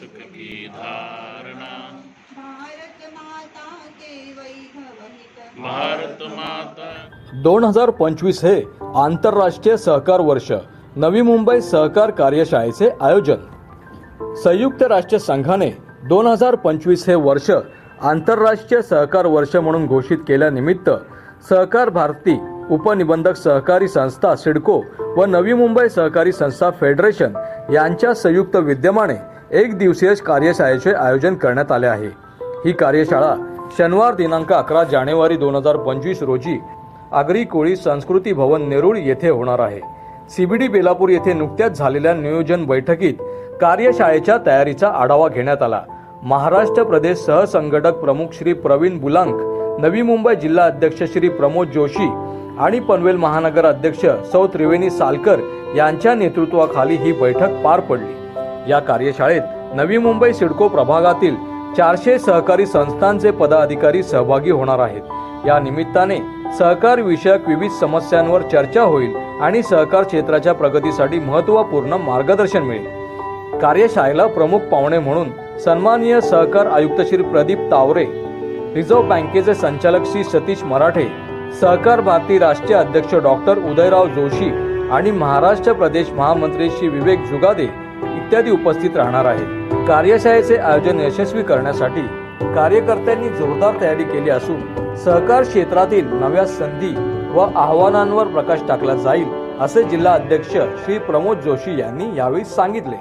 सुख की धारणा भारत माता के वैभव हित भारत माता दोन हजार पंचवीस हे आंतरराष्ट्रीय सहकार वर्ष नवी मुंबई सहकार कार्यशाळेचे आयोजन. संयुक्त राष्ट्र संघाने दोन हजार पंचवीस हे वर्ष आंतरराष्ट्रीय सहकार वर्ष म्हणून घोषित केल्यानिमित्त सहकार भारती उपनिबंधक सहकारी संस्था सिडको व नवी मुंबई सहकारी संस्था फेडरेशन यांच्या संयुक्त विद्यमाने एक दिवसीय कार्यशाळेचे आयोजन करण्यात आले आहे. ही कार्यशाळा शनिवार दिनांक अकरा जानेवारी दोन हजार पंचवीस रोजी आगरी कोळी संस्कृती भवन नेरूळ येथे होणार आहे. सीबीडी बेलापूर येथे नुकत्याच झालेल्या नियोजन बैठकीत कार्यशाळेच्या तयारीचा आढावा घेण्यात आला. महाराष्ट्र प्रदेश सहसंघटक प्रमुख श्री प्रवीण बुलांक नवी मुंबई जिल्हा अध्यक्ष श्री प्रमोद जोशी आणि पनवेल महानगर अध्यक्ष सौ त्रिवेणी सालकर यांच्या नेतृत्वाखाली ही बैठक पार पडली. या कार्यशाळेत नवी मुंबई सिडको प्रभागातील चारशे सहकारी संस्थांचे पदाधिकारी सहभागी होणार आहेत. या निमित्ताने सहकार विषयक विविध समस्यांवर चर्चा होईल आणि सहकार क्षेत्राच्या प्रगतीसाठी महत्त्वपूर्ण मार्गदर्शन मिळेल. कार्यशाळेला प्रमुख पाहुणे म्हणून सन्माननीय सहकार आयुक्त श्री प्रदीप तावरे रिझर्व्ह बँकेचे संचालक श्री सतीश मराठे सहकार भारती राष्ट्रीय अध्यक्ष डॉक्टर उदयराव जोशी आणि महाराष्ट्र प्रदेश महामंत्री श्री विवेक जुगादे इत्यादी उपस्थित राहणार आहेत. कार्यशाळेचे आयोजन यशस्वी करण्यासाठी कार्यकर्त्यांनी जोरदार तयारी केली असून सहकार क्षेत्रातील नव्या संधी व आव्हानांवर प्रकाश टाकला जाईल असे जिल्हा अध्यक्ष श्री प्रमोद जोशी यांनी यावेळी सांगितले.